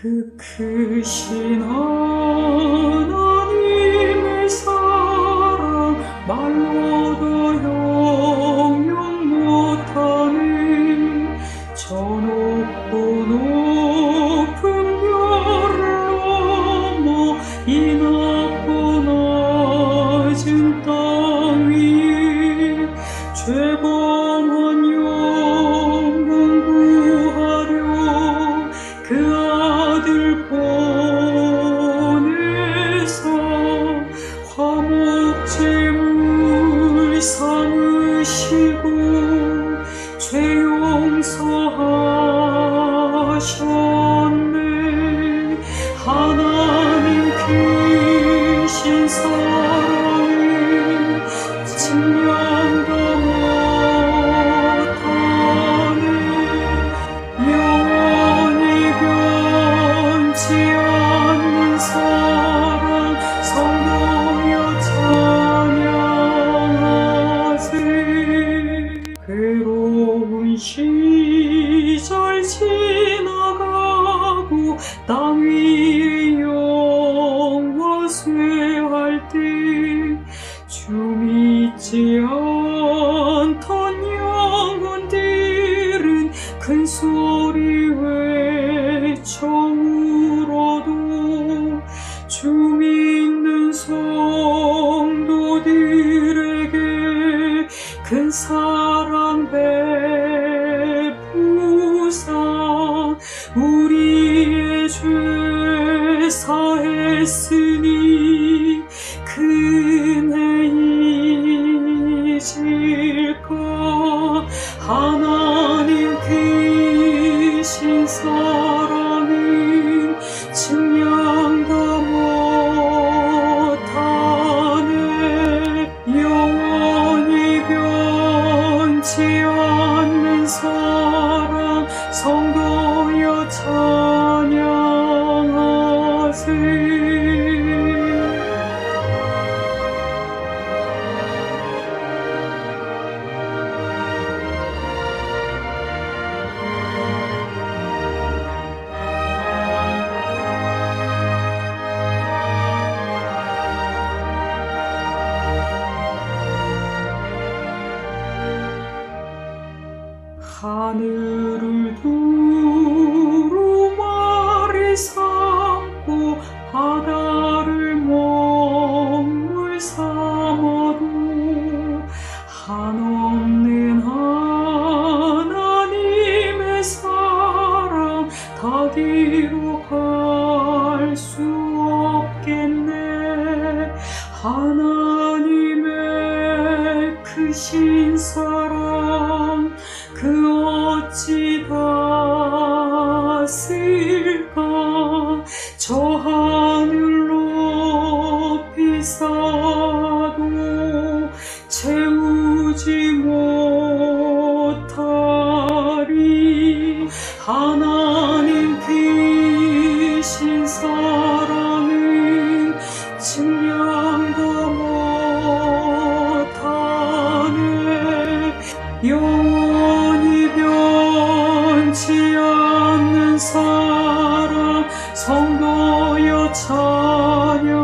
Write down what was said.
그 크신 하나님의 사랑 말로도 영영 못하는 저 높고 높은 땅 위에 영화 쇠할 때 주 믿지 않던 영혼들은 큰 소리 외쳐 울어도 주 믿는 성도들에게 큰 사랑 베 죄 사했으니 큰해 잊을까? 하나님 크신 사랑은 증명도 못하네 영원히 변치 않는 사랑 성도여 찬양 하늘을 두 다디로 갈 수 없겠네. 하나님의 크신 사랑 그 어찌 닿았을까? 저 하늘 높이 쌓아도 채우지 못하리. 하나 성도여 찬양